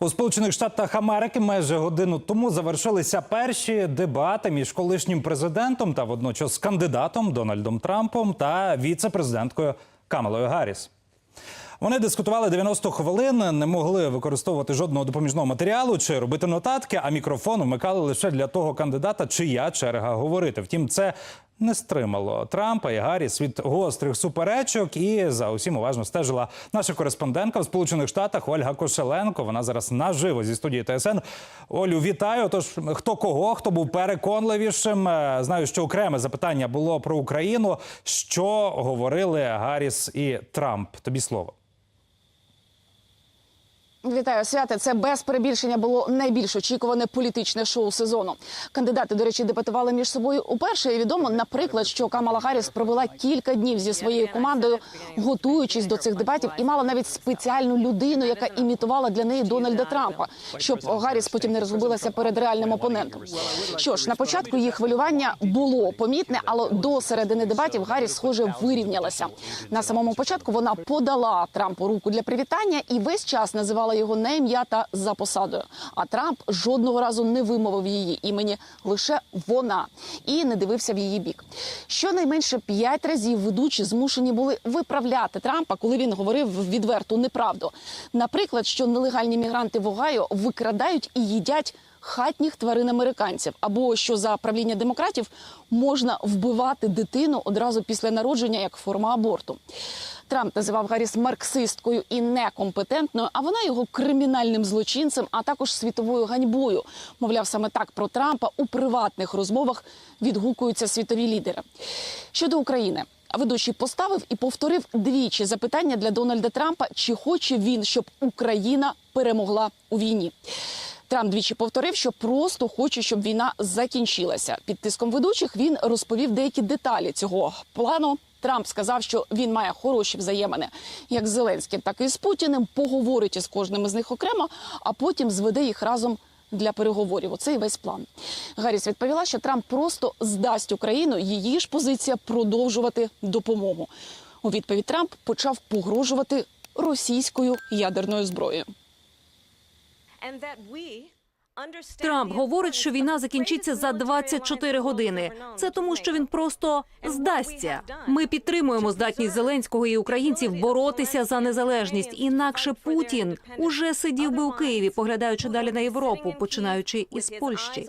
У Сполучених Штатах Америки майже годину тому завершилися перші дебати між колишнім президентом та водночас кандидатом Дональдом Трампом та віце-президенткою Камалою Гарріс. Вони дискутували 90 хвилин, не могли використовувати жодного допоміжного матеріалу чи робити нотатки, а мікрофон вмикали лише для того кандидата, чия черга говорити. Втім, це не стримало Трампа і Гарріс від гострих суперечок. І за усім уважно стежила наша кореспондентка в Сполучених Штатах Ольга Кошеленко. Вона зараз наживо зі студії ТСН. Олю, вітаю. Тож хто кого, хто був переконливішим? Е, Знаю, що окреме запитання було про Україну. Що говорили Гарріс і Трамп? Тобі слово. Вітаю святе. Це без перебільшення було найбільш очікуване політичне шоу сезону. Кандидати, до речі, дебатували між собою уперше. І відомо, наприклад, що Камала Гарріс провела кілька днів зі своєю командою, готуючись до цих дебатів, і мала навіть спеціальну людину, яка імітувала для неї Дональда Трампа, щоб Гарріс потім не розгубилася перед реальним опонентом. Що ж, на початку її хвилювання було помітне, але до середини дебатів Гарріс, схоже, вирівнялася. На самому початку вона подала Трампу руку для привітання і весь час називала його на ім'я та за посадою. А Трамп жодного разу не вимовив її імені, лише вона і не дивився в її бік. Щонайменше п'ять разів ведучі змушені були виправляти Трампа, коли він говорив відверту неправду. Наприклад, що нелегальні мігранти в Огайо викрадають і їдять. Хатніх тварин американців, або що за правління демократів можна вбивати дитину одразу після народження як форма аборту. Трамп називав Гарріс марксисткою і некомпетентною, а вона його кримінальним злочинцем, а також світовою ганьбою. Мовляв, саме так про Трампа у приватних розмовах відгукуються світові лідери. Щодо України. Ведучий поставив і повторив двічі запитання для Дональда Трампа, чи хоче він, щоб Україна перемогла у війні. Трамп двічі повторив, що просто хоче, щоб війна закінчилася. Під тиском ведучих він розповів деякі деталі цього плану. Трамп сказав, що він має хороші взаємини як з Зеленським, так і з Путіним. Поговорить із кожним із них окремо, а потім зведе їх разом для переговорів. Оце і весь план. Гарріс відповіла, що Трамп просто здасть Україну. Її ж позиція продовжувати допомогу. У відповідь Трамп почав погрожувати російською ядерною зброєю. and that we, Трамп говорить, що війна закінчиться за 24 години. Це тому, що він просто здасться. Ми підтримуємо здатність Зеленського і українців боротися за незалежність. Інакше Путін уже сидів би у Києві, поглядаючи далі на Європу, починаючи із Польщі.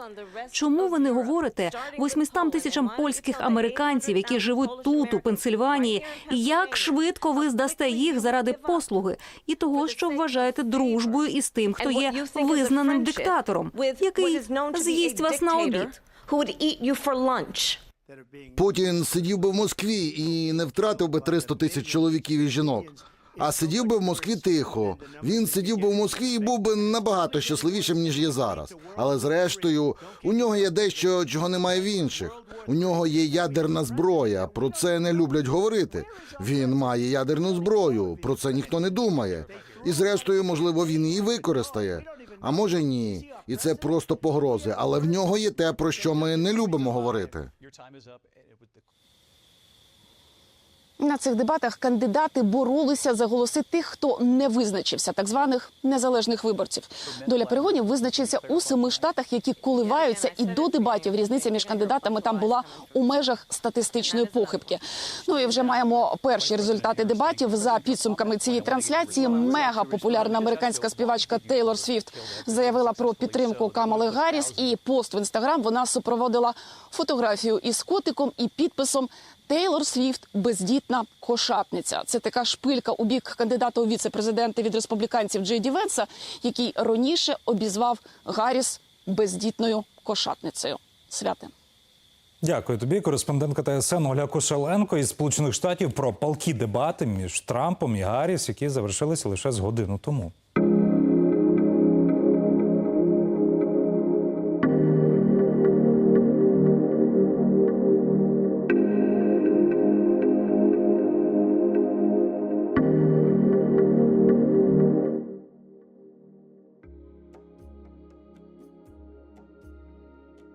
Чому ви не говорите 800 тисячам польських американців, які живуть тут, у Пенсильванії, як швидко ви здасте їх заради послуги? І того, що вважаєте дружбою із тим, хто є визнаним диктатором, який з'їсть вас на обід? Путін сидів би в Москві і не втратив би 300 тисяч чоловіків і жінок. А сидів би в Москві тихо. Він сидів би в Москві і був би набагато щасливішим, ніж є зараз. Але зрештою, у нього є дещо, чого немає в інших. У нього є ядерна зброя. Про це не люблять говорити. Він має ядерну зброю. Про це ніхто не думає. І зрештою, можливо, він її використає. А може ні. І це просто погрози. Але в нього є те, про що ми не любимо говорити. На цих дебатах кандидати боролися за голоси тих, хто не визначився, так званих незалежних виборців. Доля перегонів визначиться у семи штатах, які коливаються, і до дебатів різниця між кандидатами там була у межах статистичної похибки. Ну і вже маємо перші результати дебатів за підсумками цієї трансляції. Мега популярна американська співачка Тейлор Свіфт заявила про підтримку Камали Гарріс. І пост в інстаграм вона супроводила фотографію із котиком і підписом. Тейлор Свіфт бездітна кошатниця. Це така шпилька у бік кандидата у віце-президенти від республіканців Джей Ді Венса, який раніше обізвав Гарріс бездітною кошатницею. Святе. Дякую тобі, кореспондентка ТСН Оля Кошеленко із Сполучених Штатів про палкі дебати між Трампом і Гарріс, які завершилися лише з годину тому.